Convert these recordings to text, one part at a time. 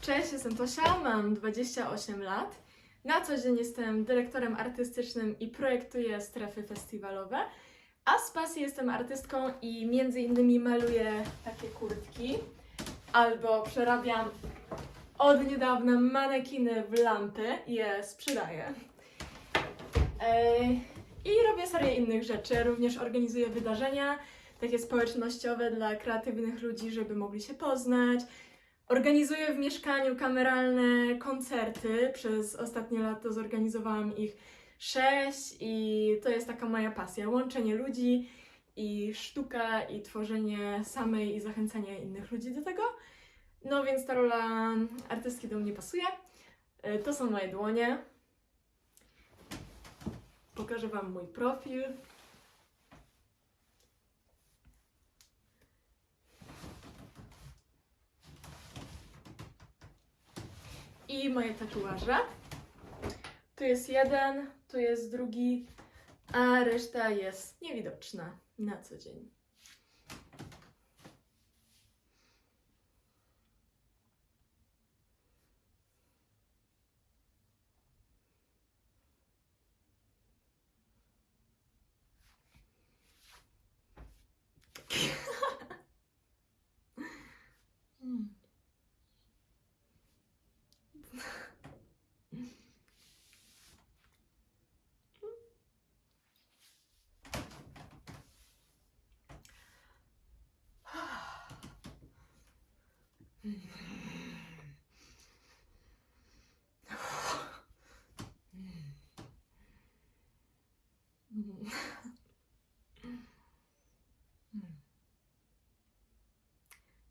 Cześć, jestem Tosia, mam 28 lat. Na co dzień jestem dyrektorem artystycznym i projektuję strefy festiwalowe, a z pasji jestem artystką i między innymi maluję takie kurtki albo przerabiam od niedawna manekiny w lampy i je sprzedaję. I robię serię innych rzeczy, również organizuję wydarzenia takie społecznościowe dla kreatywnych ludzi, żeby mogli się poznać. Organizuję w mieszkaniu kameralne koncerty. Przez ostatnie lata zorganizowałam ich sześć i to jest taka moja pasja. Łączenie ludzi i sztuka i tworzenie samej i zachęcanie innych ludzi do tego. No więc ta rola artystki do mnie pasuje. Y, To są moje dłonie. Pokażę Wam mój profil. I moje tatuaże. Tu jest jeden, tu jest drugi, a reszta jest niewidoczna na co dzień.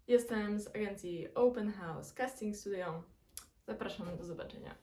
Jestem z agencji Open House Casting Studio. Zapraszam do zobaczenia.